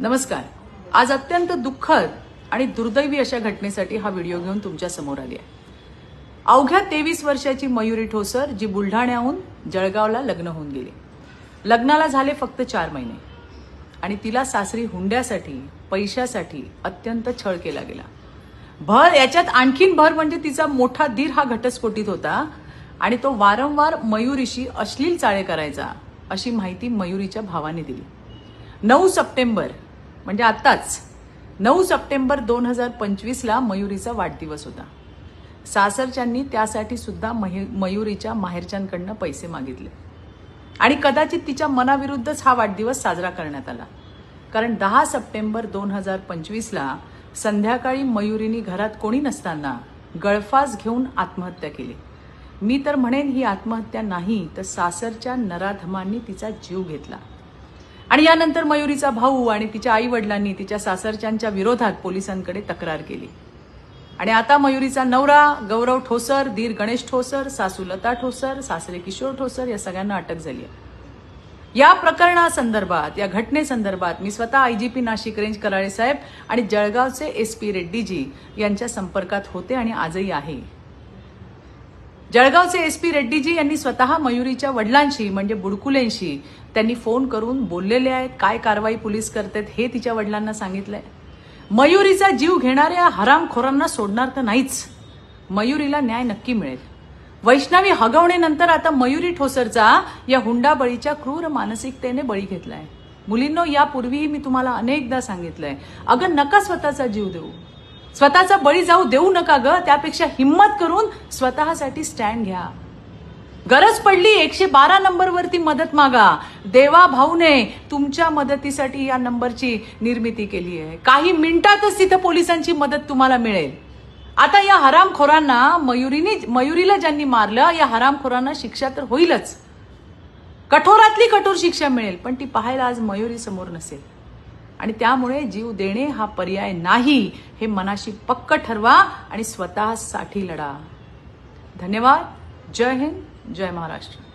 नमस्कार. आज अत्यंत दुःखद आणि दुर्दैवी अशा घटनेसाठी हा व्हिडिओ घेऊन तुमच्यासमोर आली आहे. अवघ्या तेवीस वर्षाची मयुरी ठोसर जी बुलढाण्याहून जळगावला लग्न होऊन गेली. लग्नाला झाले फक्त चार महिने. आणि तिला सासरी हुंड्यासाठी पैशासाठी अत्यंत छळ केला गेला. भर याच्यात आणखीन भर म्हणजे तिचा मोठा धीर हा घटस्फोटीत होता आणि तो वारंवार मयुरीशी अश्लील चाळे करायचा अशी माहिती मयुरीच्या भावाने दिली. नऊ सप्टेंबर म्हणजे आत्ताच नऊ सप्टेंबर दोन हजार पंचवीसला मयुरीचा वाढदिवस होता. सासरच्यांनी त्यासाठी सुद्धा महि- मयुरीच्या माहेरच्यांकडनं पैसे मागितले. आणि कदाचित तिच्या मनाविरुद्धच हा वाढदिवस साजरा करण्यात आला. कारण दहा सप्टेंबर दोन हजार पंचवीसला संध्याकाळी मयुरीनी घरात कोणी नसताना गळफास घेऊन आत्महत्या केली. मी तर म्हणेन ही आत्महत्या नाही तर सासरच्या नराधमांनी तिचा जीव घेतला. आणि यानंतर मयुरीचा भाऊ आणि तिच्या आई वडिलांनी तिच्या सासरच्यांच्या विरोधात पोलिसांकडे तक्रार केली. आणि आता मयुरीचा नवरा गौरव ठोसर दीर गणेश ठोसर सासू लता ठोसर सासरे किशोर ठोसर या सगळ्यांना अटक झाली आहे. या प्रकरणासंदर्भात या घटनेसंदर्भात मी स्वतः आयजीपी नाशिक रेंज कराळे साहेब आणि जळगावचे एस पी रेड्डीजी यांच्या संपर्कात होते आणि आजही आहे. जळगावचे एस पी रेड्डीजी यांनी स्वतः मयुरीच्या वडिलांशी म्हणजे बुडकुलेंशी त्यांनी फोन करून बोललेले आहेत. काय कारवाई पोलीस करतात हे तिच्या वडिलांना सांगितलंय. मयुरीचा जीव घेणाऱ्या हरामखोरांना सोडणार तर नाहीच. मयुरीला न्याय नक्की मिळेल. वैष्णवी हगवणेनंतर आता मयुरी ठोसरचा या हुंडाबळीच्या क्रूर मानसिकतेने बळी घेतलाय. मुलींनो यापूर्वीही मी तुम्हाला अनेकदा सांगितलंय. अगं नका स्वतःचा जीव देऊ. स्वतःचा बळी जाऊ देऊ नका ग. त्यापेक्षा हिंमत करून स्वतःसाठी स्टँड घ्या. गरज पडली एकशे बारा नंबरवरती मदत मागा. देवा भाऊने तुमच्या मदतीसाठी या नंबरची निर्मिती केली आहे. काही मिनिटातच तिथं पोलिसांची मदत तुम्हाला मिळेल. आता या हरामखोरांना मयुरीने मयुरीला ज्यांनी मारलं या हरामखोरांना शिक्षा तर होईलच. कठोरातली कठोर शिक्षा मिळेल पण ती पाहायला आज मयुरी समोर नसेल. आणि त्यामुळे जीव देणे हा पर्याय नाही. हे मनाशी पक्क ठरवा आणि स्वतःसाठी लढा. धन्यवाद. जय हिंद. जय महाराष्ट्र.